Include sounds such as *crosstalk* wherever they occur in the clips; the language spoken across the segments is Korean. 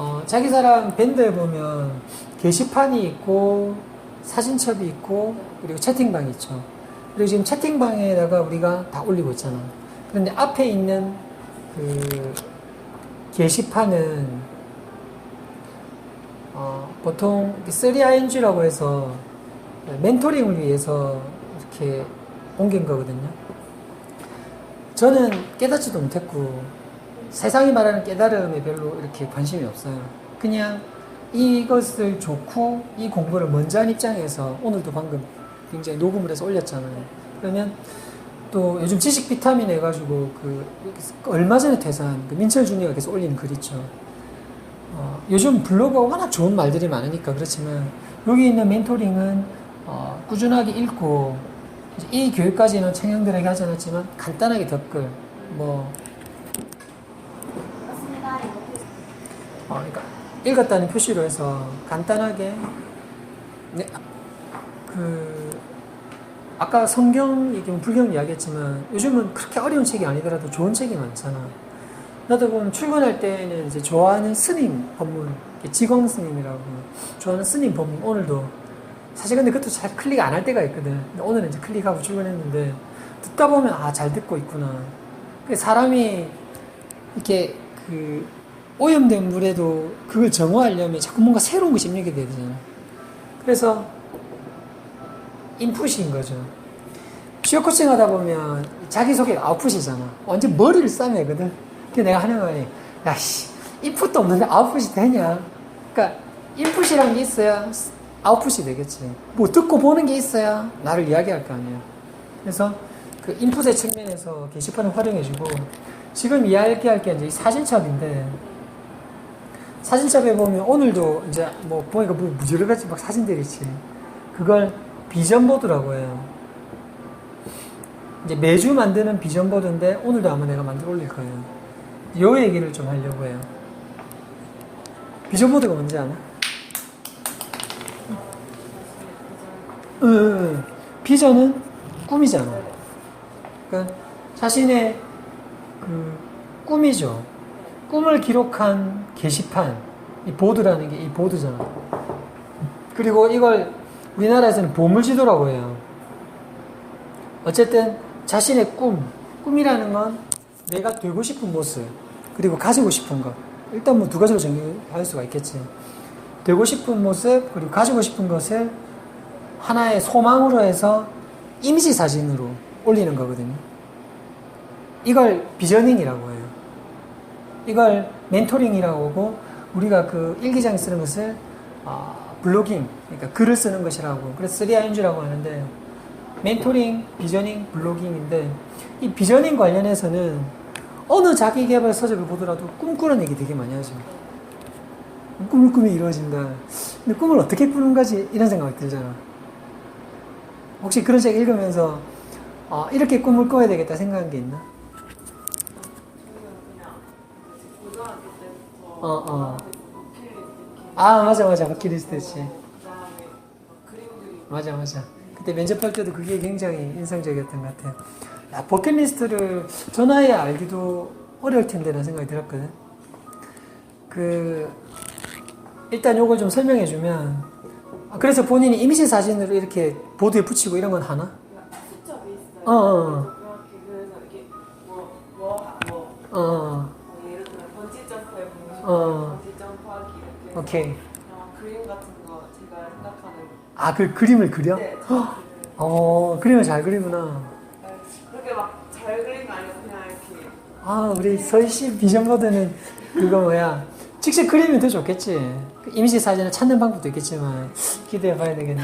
어, 자기 사람 밴드에 보면 게시판이 있고 사진첩이 있고 그리고 채팅방이 있죠. 그리고 지금 채팅방에다가 우리가 다 올리고 있잖아. 그런데 앞에 있는 그 게시판은 어, 보통 3ING라고 해서 멘토링을 위해서 이렇게 옮긴 거거든요. 저는 깨닫지도 못했고 세상이 말하는 깨달음에 별로 이렇게 관심이 없어요. 그냥 이것을 좋고 이 공부를 먼저 한 입장에서 오늘도 방금 굉장히 녹음을 해서 올렸잖아요. 그러면 또 요즘 지식 비타민 해가지고 그 얼마 전에 퇴사한 그 민철 준이가 계속 올리는 글 있죠. 어, 요즘 블로그가 워낙 좋은 말들이 많으니까 그렇지만 여기 있는 멘토링은 어, 꾸준하게 읽고 이 교육까지는 청년들에게 하지 않았지만 간단하게 댓글 뭐 맞습니다. 이렇게 어, 그러니까 읽었다는 표시로 해서 간단하게 네, 아, 그 아까 성경 얘기, 불경 이야기했지만 요즘은 그렇게 어려운 책이 아니더라도 좋은 책이 많잖아. 나도 보면 출근할 때는 이제 좋아하는 스님 법문, 지광 스님이라고 좋아하는 스님 법문 오늘도 사실 근데 그것도 잘 클릭 안 할 때가 있거든. 근데 오늘은 이제 클릭하고 출근했는데 듣다 보면 아 잘 듣고 있구나. 그 사람이 이렇게 그 오염된 물에도 그걸 정화하려면 자꾸 뭔가 새로운 것이 입력이 돼야 되잖아. 그래서 인풋인 거죠. 피어 코칭 하다 보면 자기소개가 아웃풋이잖아. 완전 머리를 싸매거든. 근데 내가 하는 말이, 야, 씨, 인풋도 없는데 아웃풋이 되냐? 그러니까, 인풋이라는 게 있어야 아웃풋이 되겠지. 뭐 듣고 보는 게 있어야 나를 이야기할 거 아니야. 그래서 그 인풋의 측면에서 게시판을 활용해주고, 지금 이야기할 게 이제 이 사진첩인데, 사진첩에 보면 오늘도 이제 뭐 보니까 뭐 가지 막 사진들이 있지. 그걸 비전보드라고 해요. 이제 매주 만드는 비전보드인데 오늘도 아마 내가 만들어 올릴 거예요. 요 얘기를 좀 하려고 해요. 비전보드가 뭔지 아나? 비전은 꿈이잖아. 그러니까 자신의 그 꿈이죠. 꿈을 기록한 게시판, 이 보드라는 게 이 보드잖아. 그리고 이걸 우리나라에서는 보물지도라고 해요. 어쨌든 자신의 꿈, 꿈이라는 건 내가 되고 싶은 모습, 그리고 가지고 싶은 것. 일단 뭐 두 가지로 정리할 수가 있겠지. 되고 싶은 모습, 그리고 가지고 싶은 것을 하나의 소망으로 해서 이미지 사진으로 올리는 거거든요. 이걸 비저닝이라고 해요. 이걸 멘토링이라고 하고 우리가 그 일기장에 쓰는 것을 아, 블로깅, 그러니까 글을 쓰는 것이라고 그래서 3ING라고 하는데 멘토링, 비저닝, 블로깅인데 이 비저닝 관련해서는 어느 자기개발 서적을 보더라도 꿈꾸는 얘기 되게 많이 하죠. 꿈을 꾸면 이루어진다. 근데 꿈을 어떻게 꾸는 거지? 이런 생각이 들잖아. 혹시 그런 책 읽으면서 아, 이렇게 꿈을 꿔야 되겠다 생각한 게 있나? 어, 어. 버킷리스트 아, 맞아, 맞아. 버킷리스트지. 그림 그리고 맞아, 맞아. 그때 면접할 때도 그게 굉장히 인상적이었던 것 같아요. 야, 버킷리스트를 저 나이에 알기도 어려울 텐데 라는 생각이 들었거든. 그, 일단 요걸 좀 설명해 주면, 아, 그래서 본인이 이미지 사진으로 이렇게 보드에 붙이고 이런 건 하나? 숫자 베이스다. 어, 어, 어, 어. 점프하기 이렇게. 오케이. 그냥 그림 같은 거 제가 생각하는. 아, 그 그림을 그려? 네. 어, 그림을 잘 그리구나. 그렇게 막 잘 그리는 거 아니고 그냥 이렇게. 아, 우리 서희씨 비전보드는 그거 뭐야. 직접 그리면 더 좋겠지. 그 이미지 사진을 찾는 방법도 있겠지만, 기대해 봐야 되겠네.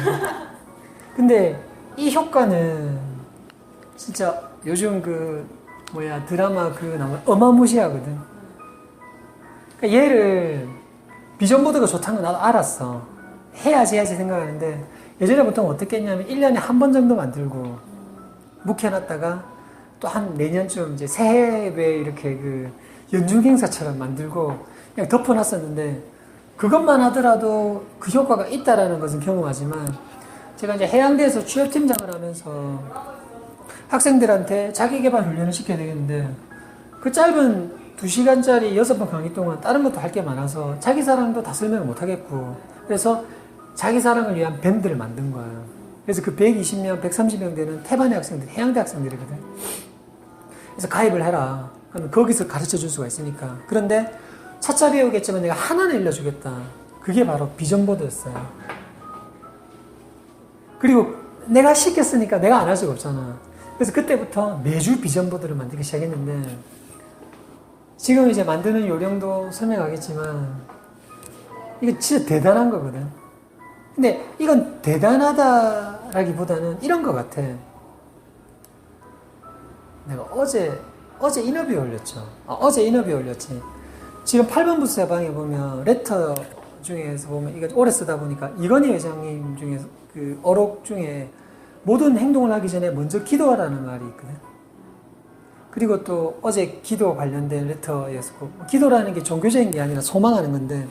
근데 이 효과는 진짜 요즘 그, 뭐야, 드라마 그 나와 어마무시하거든. 그러니까 얘를 비전보드가 좋다는 건 나도 알았어. 해야지 해야지 생각하는데, 예전에 보통 어떻게 했냐면 1년에 한 번 정도 만들고, 묵혀놨다가 또 한 내년쯤 이제 새해에 이렇게 그 연중 행사처럼 만들고 그냥 덮어놨었는데 그것만 하더라도 그 효과가 있다라는 것은 경험하지만 제가 이제 해양대에서 취업팀장을 하면서 학생들한테 자기개발 훈련을 시켜야 되겠는데 그 짧은 2시간짜리 6번 강의 동안 다른 것도 할 게 많아서 자기 사랑도 다 설명을 못 하겠고 그래서 자기 사랑을 위한 밴드를 만든 거예요. 그래서 그 120명, 130명 되는 태반의 학생들, 해양대 학생들이거든. 그래서 가입을 해라. 그러면 거기서 가르쳐 줄 수가 있으니까. 그런데 차차 배우겠지만 내가 하나는 일러주겠다. 그게 바로 비전보드였어요. 그리고 내가 시켰으니까 내가 안 할 수가 없잖아. 그래서 그때부터 매주 비전보드를 만들기 시작했는데 지금 이제 만드는 요령도 설명하겠지만 이거 진짜 대단한 거거든. 근데 이건 대단하다라기보다는 이런 것 같아. 내가 어제 어제 인터뷰 올렸죠. 아, 어제 인터뷰 올렸지. 지금 8번 부스 해방에 보면 레터 중에서 보면 이거 오래 쓰다 보니까 이건희 회장님 중에서 그 어록 중에 모든 행동을 하기 전에 먼저 기도하라는 말이 있거든. 그리고 또 어제 기도 관련된 레터였고 기도라는 게 종교적인 게 아니라 소망하는 건데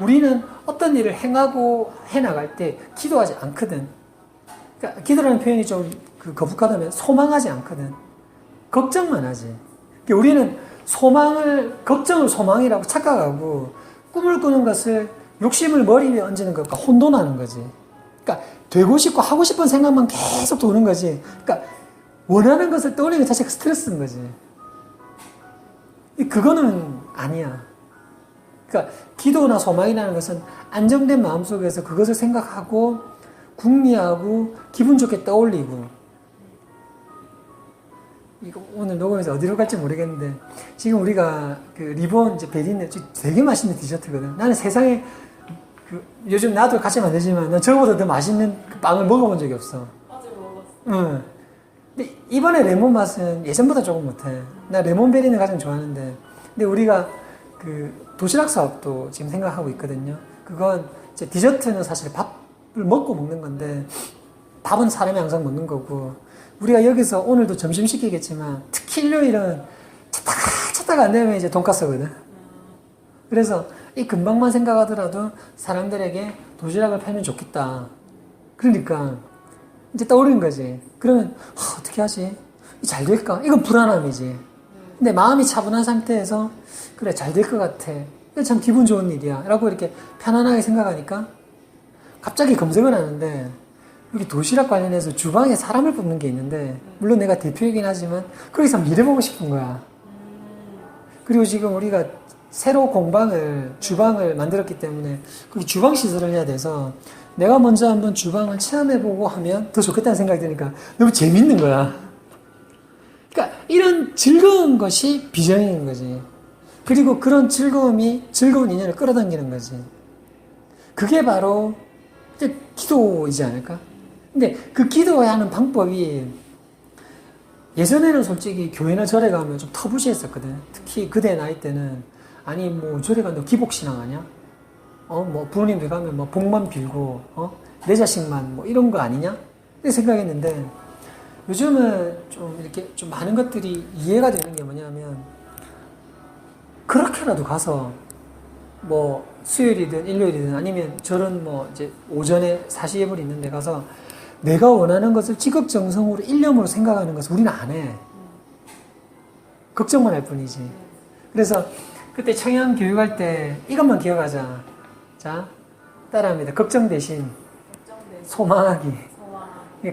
우리는 어떤 일을 행하고 해 나갈 때 기도하지 않거든. 그러니까 기도라는 표현이 좀그 거북하다면 소망하지 않거든. 걱정만 하지. 그러니까 우리는 소망을 걱정을 소망이라고 착각하고 꿈을 꾸는 것을 욕심을 머리 위에 얹는 것과 혼돈하는 거지. 그러니까 되고 싶고 하고 싶은 생각만 계속 도는 거지. 그러니까 원하는 것을 떠올리는 것 자체가 스트레스인 거지. 이- 그거는 아니야. 그러니까 기도나 소망이라는 것은 안정된 마음 속에서 그것을 생각하고 궁리하고 기분 좋게 떠올리고 이거 오늘 녹음해서 어디로 갈지 모르겠는데 지금 우리가 그 리본 이제 베리네 되게 맛있는 디저트거든. 나는 세상에 그 요즘 나도 같이 만들지만 난 저거보다 더 맛있는 그 빵을 먹어본 적이 없어. 어제 먹었어. 응. 근데 이번에 레몬 맛은 예전보다 조금 못해. 나 레몬 베리는 가장 좋아하는데. 근데 우리가 그 도시락 사업도 지금 생각하고 있거든요. 그건 이제 디저트는 사실 밥을 먹고 먹는 건데 밥은 사람이 항상 먹는 거고 우리가 여기서 오늘도 점심 시키겠지만 특히 일요일은 찾다가 찾다가 안 되면 이제 돈가스거든. 그래서 이 근방만 생각하더라도 사람들에게 도시락을 팔면 좋겠다. 그러니까 이제 떠오르는 거지. 그러면 하, 어떻게 하지? 이잘 될까? 이건 불안함이지. 근데 마음이 차분한 상태에서 그래 잘 될 것 같아. 참 기분 좋은 일이야. 라고 이렇게 편안하게 생각하니까 갑자기 검색을 하는데 여기 도시락 관련해서 주방에 사람을 뽑는 게 있는데 물론 내가 대표이긴 하지만 거기서 일해보고 싶은 거야. 그리고 지금 우리가 새로 공방을 주방을 만들었기 때문에 거기 주방 시설을 해야 돼서 내가 먼저 한번 주방을 체험해보고 하면 더 좋겠다는 생각이 드니까 너무 재밌는 거야. 그러니까 이런 즐거운 것이 비전인 거지. 그리고 그런 즐거움이 즐거운 인연을 끌어당기는 거지. 그게 바로 기도이지 않을까? 근데 그 기도해야 하는 방법이 예전에는 솔직히 교회나 절에 가면 좀 터부시했었거든. 특히 그대 나이 때는 아니 뭐 절에 가너 기복신앙 아니야? 어 뭐 부모님 들 가면 뭐 복만 빌고 어 내 자식만 뭐 이런 거 아니냐? 이렇게 생각했는데 요즘은 좀 이렇게 좀 많은 것들이 이해가 되는 게 뭐냐면 그렇게라도 가서 뭐 수요일이든 일요일이든 아니면 저런 뭐 이제 오전에 사시예불 있는데 가서 내가 원하는 것을 지극정성으로 일념으로 생각하는 것을 우리는 안 해. 걱정만 할 뿐이지. 그래서 그때 청양 교육할 때 이것만 기억하자. 자, 따라합니다. 걱정 대신. 소망하기.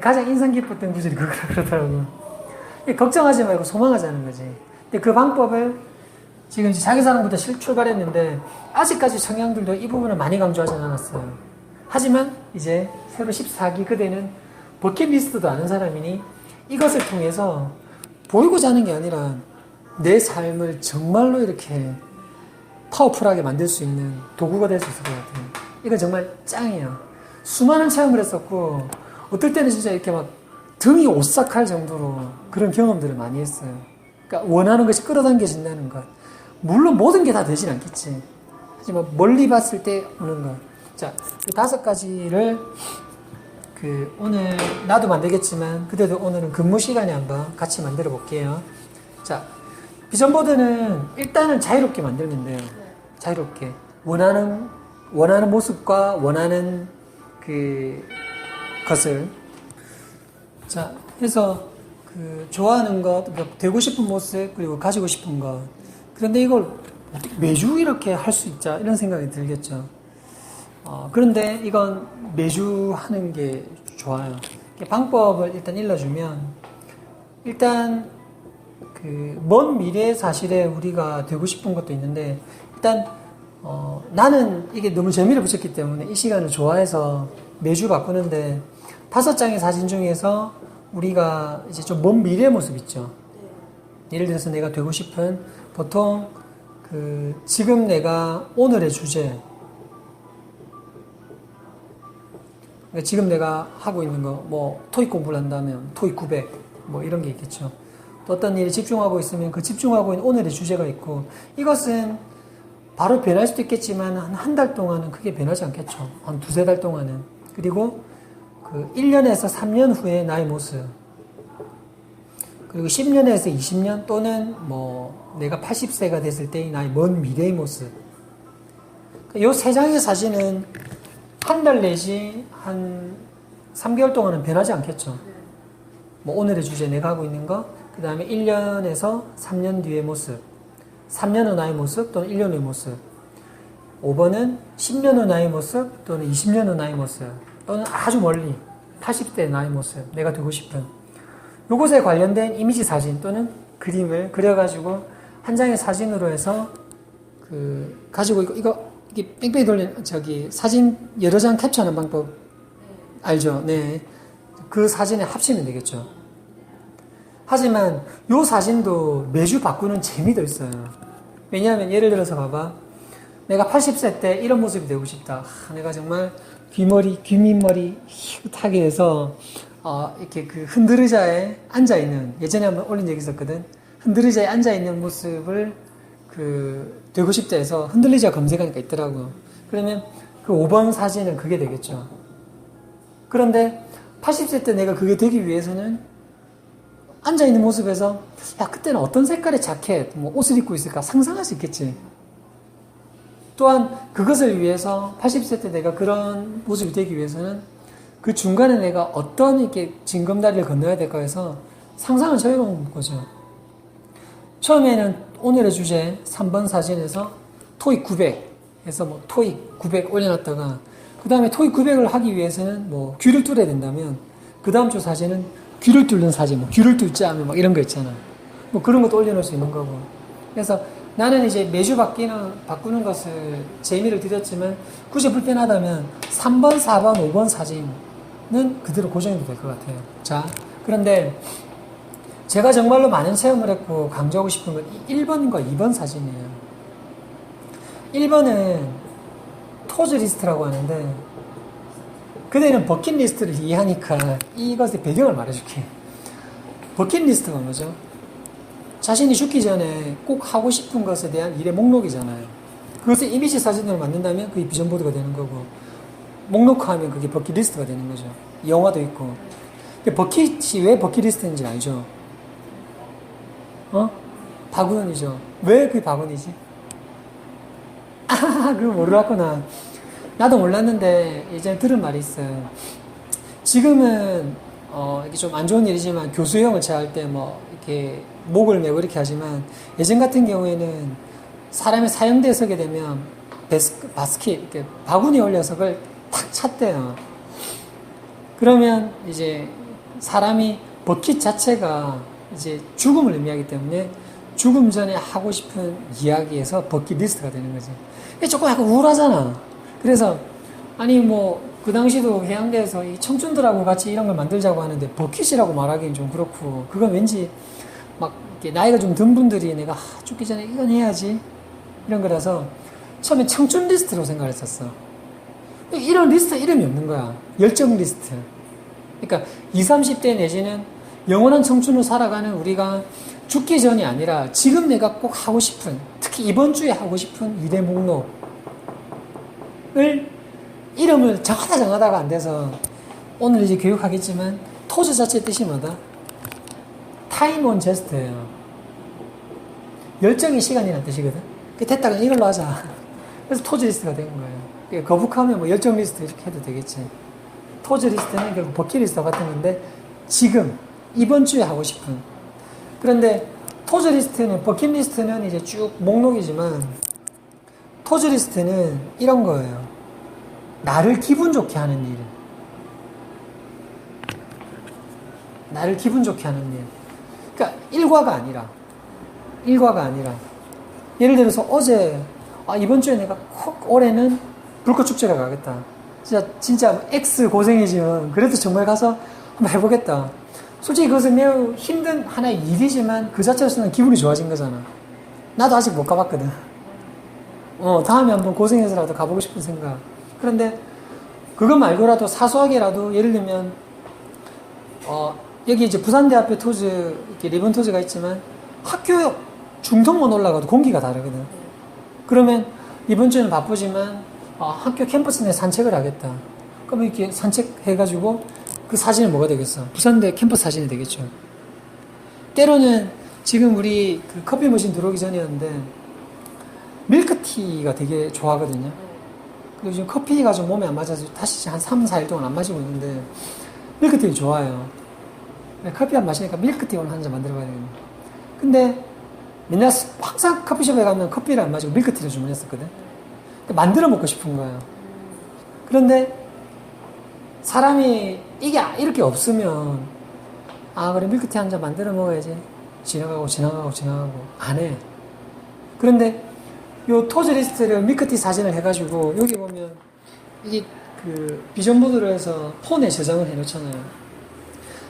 가장 인상 깊었던 구절이 그거라 그러더라고. 이게 걱정하지 말고 소망하자는 거지. 근데 그 방법을 지금 자기 사랑부터 실 출발했는데 아직까지 청양들도 이 부분을 많이 강조하지 않았어요. 하지만 이제 새로 14기 그대는 버킷리스트도 아는 사람이니 이것을 통해서 보이고자 하는 게 아니라 내 삶을 정말로 이렇게 파워풀하게 만들 수 있는 도구가 될 수 있을 것 같아요. 이건 정말 짱이야. 수많은 체험을 했었고, 어떨 때는 진짜 이렇게 막 등이 오싹할 정도로 그런 경험들을 많이 했어요. 그러니까 원하는 것이 끌어당겨진다는 것. 물론 모든 게 다 되진 않겠지. 하지만 멀리 봤을 때 오는 것. 자, 그 다섯 가지를 그 오늘 나도 만들겠지만 그래도 오늘은 근무 시간에 한번 같이 만들어 볼게요. 자, 비전보드는 일단은 자유롭게 만들면 돼요. 자유롭게 원하는 원하는 모습과 원하는 그 것을 자 해서 그 좋아하는 것, 그러니까 되고 싶은 모습 그리고 가지고 싶은 것 그런데 이걸 매주 이렇게 할 수 있자 이런 생각이 들겠죠. 어, 그런데 이건 매주 하는 게 좋아요. 방법을 일단 일러주면 일단 그 먼 미래 사실에 우리가 되고 싶은 것도 있는데 일단 어, 나는 이게 너무 재미를 붙였기 때문에 이 시간을 좋아해서 매주 바꾸는데 다섯 장의 사진 중에서 우리가 이제 좀 먼 미래 모습 있죠. 예를 들어서 내가 되고 싶은 보통 그 지금 내가 오늘의 주제 지금 내가 하고 있는 거 뭐 토익 공부를 한다면 토익 900 뭐 이런 게 있겠죠. 또 어떤 일에 집중하고 있으면 그 집중하고 있는 오늘의 주제가 있고 이것은 바로 변할 수도 있겠지만 한 한 달 동안은 크게 변하지 않겠죠. 한 두세 달 동안은. 그리고 그 1년에서 3년 후의 나의 모습. 그리고 10년에서 20년 또는 뭐 내가 80세가 됐을 때의 나의 먼 미래의 모습. 이 세 장의 사진은 한 달 내지 한 3개월 동안은 변하지 않겠죠. 뭐 오늘의 주제 내가 하고 있는 거, 그 다음에 1년에서 3년 뒤의 모습, 3년 후 나의 모습 또는 1년 후의 모습. 5번은 10년 후 나의 모습 또는 20년 후 나의 모습 또는 아주 멀리 80대 나의 모습, 내가 되고 싶은 이것에 관련된 이미지 사진 또는 그림을 그려가지고 한 장의 사진으로 해서 그 가지고 이거, 이거 이게 뺑뺑이 돌린 저기 사진 여러 장 캡처하는 방법 알죠? 네. 그 사진에 합치면 되겠죠. 하지만 요 사진도 매주 바꾸는 재미도 있어요. 왜냐하면 예를 들어서 봐봐. 내가 80세 때 이런 모습이 되고 싶다. 하, 내가 정말 귀머리, 귀밑머리 희끗하게 해서 어, 이렇게 그 흔들의자에 앉아 있는 예전에 한번 올린 적이 있었거든. 흔들의자에 앉아 있는 모습을 그 되고 싶다 해서 흔들리자 검색하니까 있더라고. 그러면 그 5번 사진은 그게 되겠죠. 그런데 80세 때 내가 그게 되기 위해서는 앉아 있는 모습에서 야 그때는 어떤 색깔의 자켓, 뭐 옷을 입고 있을까 상상할 수 있겠지. 또한 그것을 위해서 80세 때 내가 그런 모습이 되기 위해서는 그 중간에 내가 어떤 이렇게 징검다리를 건너야 될까 해서 상상을 자유로운 거죠. 처음에는 오늘의 주제 3번 사진에서 토익 900 해서 뭐 토익 900 올려놨다가 그 다음에 토익 900을 하기 위해서는 뭐 귀를 뚫어야 된다면 그 다음 주 사진은 귀를 뚫는 사진, 뭐 귀를 뚫지 않으면 막 이런 거 있잖아. 뭐 그런 것도 올려놓을 수 있는 거고. 그래서 나는 이제 매주 바뀌는, 바꾸는 것을 재미를 드렸지만 굳이 불편하다면 3번, 4번, 5번 사진은 그대로 고정해도 될 것 같아요. 자, 그런데 제가 정말로 많은 체험을 했고 강조하고 싶은 건 1번과 2번 사진이에요. 1번은 토즈 리스트라고 하는데 그대는 버킷리스트를 이해하니까 이것의 배경을 말해줄게. 버킷리스트가 뭐죠? 자신이 죽기 전에 꼭 하고 싶은 것에 대한 일의 목록이잖아요. 그것을 이미지 사진으로 만든다면 그게 비전보드가 되는 거고 목록화하면 그게 버킷리스트가 되는 거죠. 영화도 있고. 버킷이 왜 버킷리스트인지 알죠? 어? 바구니죠. 왜 그게 바구니지? *laughs* 아, 그거 모르겠구나. 나도 몰랐는데 예전에 들은 말이 있어요. 지금은 어, 이게 좀 안 좋은 일이지만 교수형을 제할 때 뭐 이렇게 목을 메고 이렇게 하지만 예전 같은 경우에는 사람이 사형대에 서게 되면 베스크, 바스켓 이렇게 바구니 올려서 그걸 탁 찼대요. 그러면 이제 사람이 버킷 자체가 이제 죽음을 의미하기 때문에 죽음 전에 하고 싶은 이야기에서 버킷 리스트가 되는 거지. 조금 약간 우울하잖아. 그래서 아니 뭐 그 당시도 해양대에서 이 청춘들하고 같이 이런 걸 만들자고 하는데 버킷이라고 말하기는 좀 그렇고 그건 왠지 막 나이가 좀 든 분들이 내가 아, 죽기 전에 이건 해야지 이런 거라서 처음에 청춘 리스트로 생각했었어. 이런 리스트 이름이 없는 거야. 열정 리스트. 그러니까 20, 30대 내지는 영원한 청춘으로 살아가는 우리가 죽기 전이 아니라 지금 내가 꼭 하고 싶은 특히 이번 주에 하고 싶은 일의 목록 을 이름을 정하다 정하다가 안 돼서 오늘 이제 교육하겠지만 토즈 자체 뜻이 뭐다? 타임 온 제스트예요. 열정의 시간이라는 뜻이거든. 그 됐다가 이걸로 하자. *laughs* 그래서 토즈 리스트가 된 거예요. 거북하면 뭐 열정 리스트 이렇게 해도 되겠지. 토즈 리스트는 결국 버킷 리스트 같은 건데 지금 이번 주에 하고 싶은 그런데 토즈 리스트는, 버킷 리스트는 이제 쭉 목록이지만, 토즈 리스트는 이런 거예요. 나를 기분 좋게 하는 일. 나를 기분 좋게 하는 일. 그러니까 일과가 아니라, 일과가 아니라, 예를 들어서 어제, 아, 이번 주에 내가 콕 올해는 불꽃 축제를 가겠다. 진짜, 진짜 X 고생이지만, 그래도 정말 가서 한번 해보겠다. 솔직히 그것은 매우 힘든 하나의 일이지만, 그 자체로서는 기분이 좋아진 거잖아. 나도 아직 못 가봤거든. 어, 다음에 한번 고생해서라도 가보고 싶은 생각. 그런데, 그거 말고라도 사소하게라도, 예를 들면, 어, 여기 이제 부산대학교 토즈, 리본 토즈가 있지만, 학교 중턱만 올라가도 공기가 다르거든. 그러면 이번 주는 바쁘지만 아, 학교 캠퍼스 내 산책을 하겠다. 그러면 이렇게 산책해가지고 그 사진을 뭐가 되겠어? 부산대 캠퍼스 사진이 되겠죠. 때로는 지금 우리 그 커피 머신 들어오기 전이었는데 밀크티가 되게 좋아하거든요. 근데 요즘 커피가 좀 몸에 안 맞아서 다시 한 3, 4일 동안 안 마시고 있는데 밀크티 좋아해요. 커피 안 마시니까 밀크티 오늘 한 잔 만들어 봐야 되겠네. 근데 맨날 항상 커피숍에 가면 커피를 안 마시고 밀크티를 주문했었거든. 만들어 먹고 싶은 거예요. 그런데 사람이 이게 이렇게 없으면 아 그래 밀크티 한 잔 만들어 먹어야지. 지나가고 지나가고 지나가고 안 해. 그런데 요 토즈 리스트를 밀크티 사진을 해가지고 여기 보면 이게 그 비전 모드로 해서 폰에 저장을 해놓잖아요.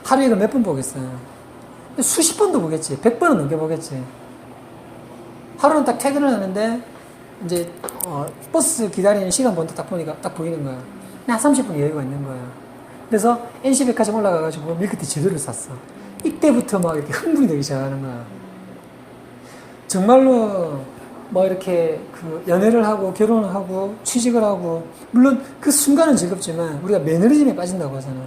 하루에 이거 몇 번 보겠어요. 수십 번도 보겠지. 백 번은 넘게 보겠지. 하루는 딱 퇴근을 하는데 이제 어, 버스 기다리는 시간 번호 딱 보니까 딱 보이는 거야. 한 30분 여유가 있는 거야. 그래서 NC백화점 올라가가지고 밀크티 제대로 샀어. 이때부터 막 이렇게 흥분이 되기 시작하는 거야. 정말로 뭐 이렇게 그 연애를 하고 결혼을 하고 취직을 하고 물론 그 순간은 즐겁지만 우리가 매너리즘에 빠진다고 하잖아.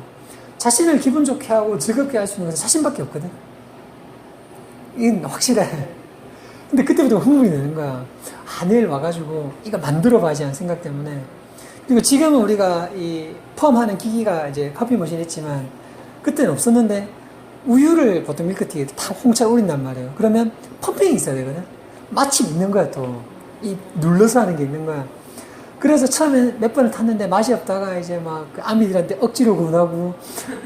자신을 기분 좋게 하고 즐겁게 할 수 있는 것은 자신밖에 없거든. 이건 확실해. 근데 그때부터 흥분이 되는 거야. 아, 내일 와가지고 이거 만들어 봐야지 하는 생각 때문에. 그리고 지금은 우리가 이 펌하는 기기가 이제 커피 머신 있지만 그때는 없었는데 우유를 보통 밀크티에 다 홍차 우린단 말이에요. 그러면 펌핑이 있어야 되거든. 마침 있는 거야 또. 이 눌러서 하는 게 있는 거야. 그래서 처음에 몇 번을 탔는데 맛이 없다가 이제 막그 아미들한테 억지로 권하고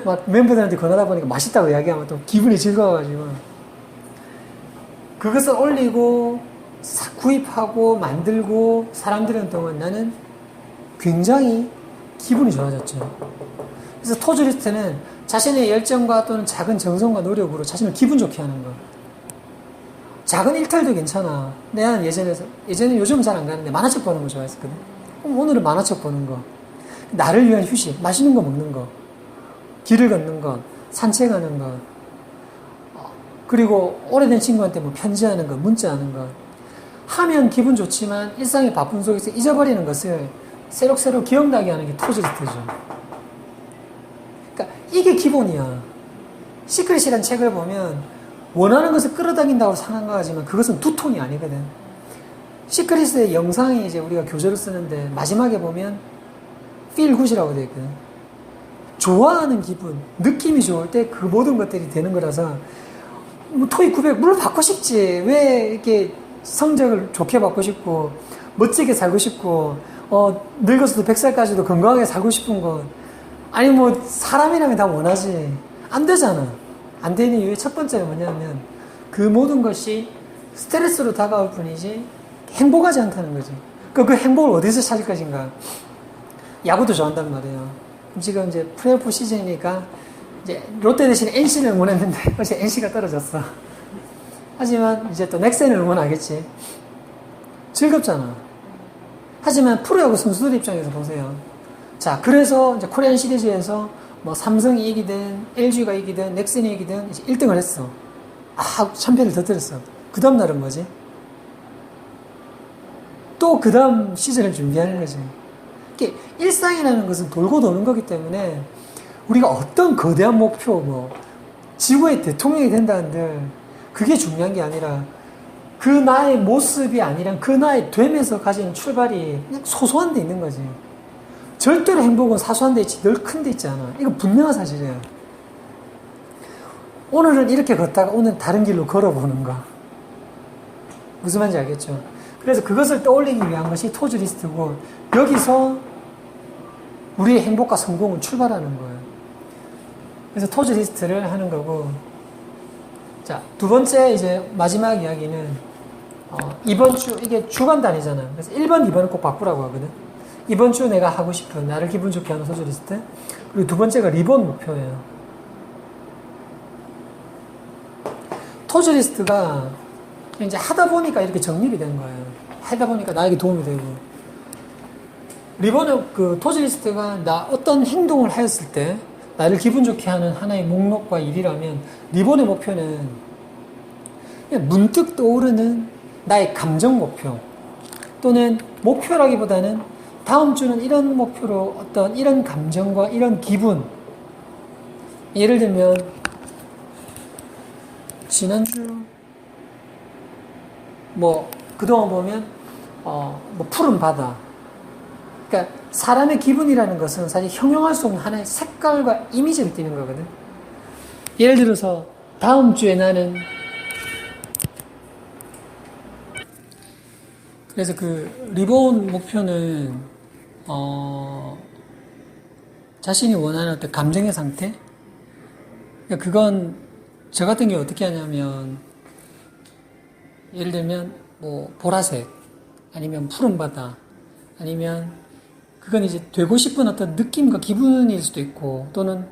막 멤버들한테 권하다 보니까 맛있다고 이야기하면 또 기분이 즐거워가지고 그것을 올리고 사- 구입하고 만들고 사람들은 동안 나는 굉장히 기분이 좋아졌죠. 그래서 토즈리스트는 자신의 열정과 또는 작은 정성과 노력으로 자신을 기분 좋게 하는 거. 작은 일탈도 괜찮아. 내가 예전에, 예전에 요즘 잘 안 가는데 만화책 보는 거 좋아했었거든. 그럼 오늘은 만화책 보는 거. 나를 위한 휴식, 맛있는 거 먹는 거. 길을 걷는 것, 산책하는 것. 어, 그리고 오래된 친구한테 뭐 편지하는 것, 문자하는 것. 하면 기분 좋지만 일상의 바쁜 속에서 잊어버리는 것을 새록새록 기억나게 하는 게 토즈리스트죠. 그러니까 이게 기본이야. 시크릿이라는 책을 보면 원하는 것을 끌어당긴다고 생각하지만 그것은 두통이 아니거든. 시크릿의 영상이 이제 우리가 교재로 쓰는데 마지막에 보면 feel good이라고 되어 있거든. 좋아하는 기분, 느낌이 좋을 때 그 모든 것들이 되는 거라서 뭐 토익 900 물론 받고 싶지. 왜 이렇게 성적을 좋게 받고 싶고 멋지게 살고 싶고 어 늙어서도 100살까지도 건강하게 살고 싶은 건 아니 뭐 사람이라면 다 원하지. 안 되잖아. 안 되는 이유의 첫 번째가 뭐냐면 그 모든 것이 스트레스로 다가올 뿐이지 행복하지 않다는 거지. 그, 그 행복을 어디서 찾을 것인가. 야구도 좋아한단 말이에요. 지금 이제 플레이오프 시즌이니까 이제 롯데 대신 NC를 응원했는데 *laughs* 어제 NC가 떨어졌어. 하지만 이제 또 넥센을 응원하겠지. 즐겁잖아. 하지만 프로야구 선수들 입장에서 보세요. 자, 그래서 이제 코리안 시리즈에서 뭐 삼성이 이기든 LG가 이기든 넥센이 이기든 이제 1등을 했어. 아, 챔피언을 터뜨렸어. 그 다음 날은 뭐지? 또 그 다음 시즌을 준비하는 거지. 이게 일상이라는 것은 돌고 도는 거기 때문에 우리가 어떤 거대한 목표, 뭐, 지구의 대통령이 된다는들, 그게 중요한 게 아니라, 그 나의 모습이 아니라 그 나의 됨에서 가진 출발이 소소한 데 있는 거지. 절대로 행복은 사소한 데 있지, 늘 큰 데 있지 않아. 이거 분명한 사실이에요. 오늘은 이렇게 걷다가 오늘 다른 길로 걸어보는 거. 무슨 말인지 알겠죠? 그래서 그것을 떠올리기 위한 것이 토즈 리스트고 여기서 우리의 행복과 성공은 출발하는 거예요. 그래서 토즈 리스트를 하는 거고 자, 두 번째 이제 마지막 이야기는 어, 이번 주 이게 주간 단위잖아요. 그래서 1번, 2번은 꼭 바꾸라고 하거든. 이번 주 내가 하고 싶은 나를 기분 좋게 하는 토즈 리스트. 그리고 두 번째가 리본 목표예요. 토즈 리스트가 이제 하다 보니까 이렇게 정립이 된 거예요. 하다 보니까 나에게 도움이 되고. 리본은 그 토즈 리스트가 나 어떤 행동을 하였을 때 나를 기분 좋게 하는 하나의 목록과 일이라면 리본의 목표는 문득 떠오르는 나의 감정 목표 또는 목표라기보다는 다음 주는 이런 목표로 어떤 이런 감정과 이런 기분 예를 들면 지난주 뭐 그동안 보면 어 뭐 푸른 바다 그러니까 사람의 기분이라는 것은 사실 형용할 수 없는 하나의 색깔과 이미지를 띠는 거거든. 예를 들어서 다음 주에 나는 그래서 그 리본 목표는 어 자신이 원하는 어떤 감정의 상태 그러니까 그건 저 같은 경우 어떻게 하냐면 예를 들면 뭐 보라색 아니면 푸른 바다 아니면 그건 이제 되고 싶은 어떤 느낌과 기분일 수도 있고 또는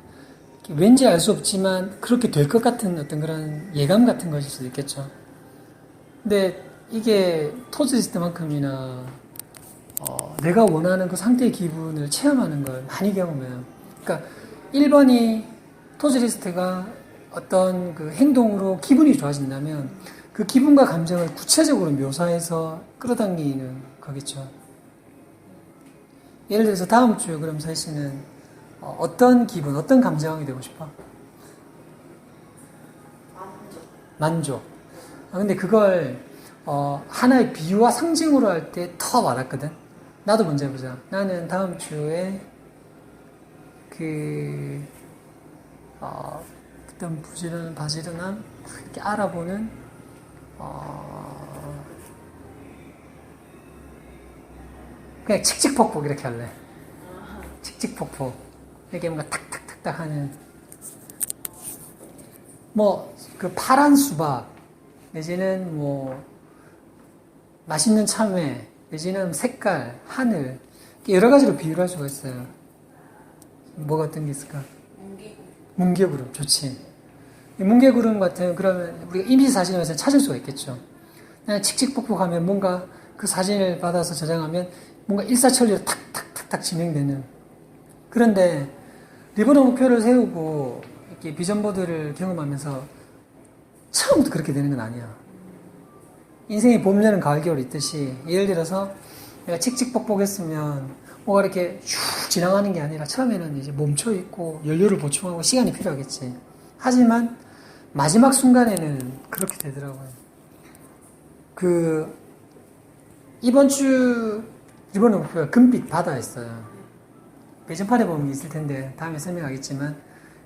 왠지 알 수 없지만 그렇게 될 것 같은 어떤 그런 예감 같은 것일 수도 있겠죠. 근데 이게 토즈리스트만큼이나 어, 내가 원하는 그 상태의 기분을 체험하는 걸 많이 경험해요. 그러니까 1번이 토즈리스트가 어떤 그 행동으로 기분이 좋아진다면 그 기분과 감정을 구체적으로 묘사해서 끌어당기는 거겠죠. 예를 들어서 다음 주에 그럼 서 씨는 어, 어떤 기분, 어떤 감정이 되고 싶어? 만족. 만족. 아, 근데 그걸 어, 하나의 비유와 상징으로 할 때더 와닿거든. 나도 먼저 해보자. 나는 다음 주에 그 어, 어떤 부지런한 바지런함 이렇게 알아보는 어, 그냥 칙칙폭폭 이렇게 할래. 칙칙폭폭 이렇게 뭔가 탁탁탁탁 하는 뭐 그 파란 수박 내지는 뭐 맛있는 참외 내지는 색깔 하늘 여러 가지로 비유를 할 수가 있어요. 뭐가 어떤 게 있을까? 뭉게구름 좋지. 이 뭉게구름 같은 그러면 우리가 이미지 사진에서 찾을 수가 있겠죠. 그냥 칙칙폭폭하면 뭔가 그 사진을 받아서 저장하면 뭔가 일사천리로 탁탁탁탁 진행되는. 그런데 리버너 목표를 세우고 이렇게 비전보드를 경험하면서 처음부터 그렇게 되는 건 아니야. 인생의 봄, 여름, 가을, 겨울 있듯이 예를 들어서 내가 칙칙폭폭했으면 뭐가 이렇게 쭉 지나가는 게 아니라 처음에는 이제 멈춰 있고 연료를 보충하고 시간이 필요하겠지. 하지만 마지막 순간에는 그렇게 되더라고요. 그 이번 주 이번 목표가 금빛 바다였어요. 배전판에 보면 있을 텐데 다음에 설명하겠지만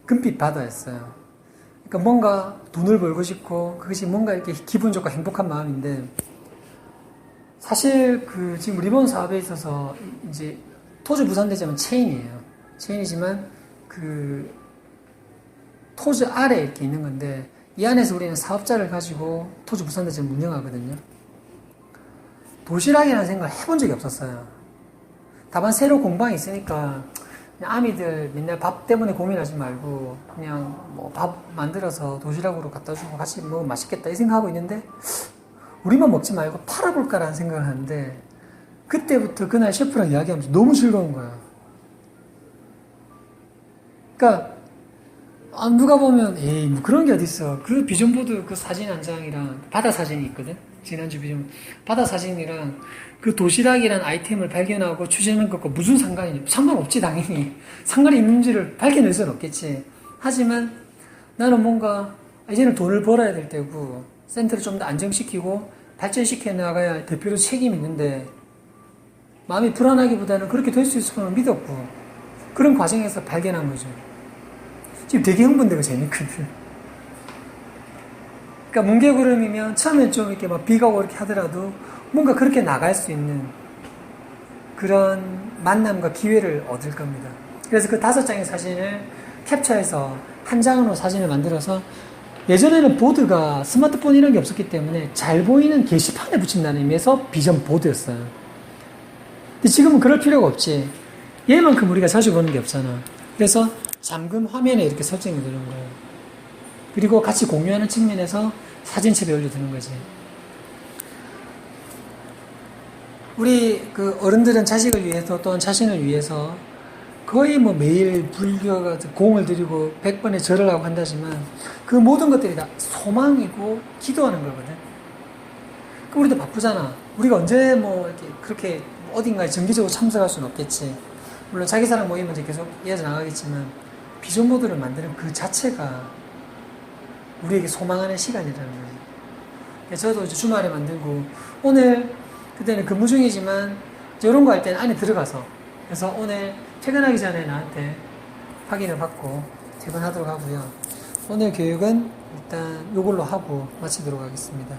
금빛 바다였어요. 그러니까 뭔가 돈을 벌고 싶고 그것이 뭔가 이렇게 기분 좋고 행복한 마음인데 사실 그 지금 리본 사업에 있어서 이제 토즈 부산대점은 체인이에요. 체인이지만 그 토즈 아래 이렇게 있는 건데 이 안에서 우리는 사업자를 가지고 토즈 부산대점 운영하거든요. 도시락이라는 생각을 해본 적이 없었어요. 다만 새로 공방이 있으니까 아미들 맨날 밥 때문에 고민하지 말고 그냥 뭐 밥 만들어서 도시락으로 갖다 주고 같이 먹으면 맛있겠다 이 생각하고 있는데 우리만 먹지 말고 팔아볼까라는 생각을 하는데 그때부터 그날 셰프랑 이야기하면서 너무 즐거운 거야. 그러니까 아, 누가 보면 에이 뭐 그런 게 어딨어 그 비전보드 그 사진 한 장이랑 바다 사진이 있거든 지난주 비전 바다 사진이랑 그 도시락이란 아이템을 발견하고 추진한 것과 무슨 상관이 상관없지 당연히 상관이 있는지를 밝혀낼 수는 없겠지 하지만 나는 뭔가 이제는 돈을 벌어야 될 때고 센터를 좀 더 안정시키고 발전시켜 나가야 할 대표로 책임이 있는데 마음이 불안하기보다는 그렇게 될 수 있을 거는 믿었고 그런 과정에서 발견한 거죠. 지금 되게 흥분되고 재밌거든. 그러니까 뭉게구름이면 처음엔 좀 이렇게 막 비가 오고 이렇게 하더라도 뭔가 그렇게 나갈 수 있는 그런 만남과 기회를 얻을 겁니다. 그래서 그 다섯 장의 사진을 캡처해서 한 장으로 사진을 만들어서 예전에는 보드가 스마트폰 이런 게 없었기 때문에 잘 보이는 게시판에 붙인다는 의미에서 비전 보드였어요. 근데 지금은 그럴 필요가 없지. 얘만큼 우리가 자주 보는 게 없잖아. 그래서 잠금 화면에 이렇게 설정이 되는 거예요. 그리고 같이 공유하는 측면에서 사진첩에 올려두는 거지. 우리 그 어른들은 자식을 위해서 또는 자신을 위해서 거의 뭐 매일 불교가 공을 들이고 백번의 절을 하고 한다지만 그 모든 것들이 다 소망이고 기도하는 거거든. 그 우리도 바쁘잖아. 우리가 언제 뭐 이렇게 그렇게 어딘가에 정기적으로 참석할 수는 없겠지. 물론 자기 사랑 모임은 계속 이어져 나가겠지만 비전 모드를 만드는 그 자체가 우리에게 소망하는 시간이라는. 그래서 저도 이제 주말에 만들고 오늘 그때는 근무 중이지만 이런 거 할 때는 안에 들어가서 그래서 오늘 퇴근하기 전에 나한테 확인을 받고 퇴근하도록 하고요. 오늘 교육은 일단 이걸로 하고 마치도록 하겠습니다.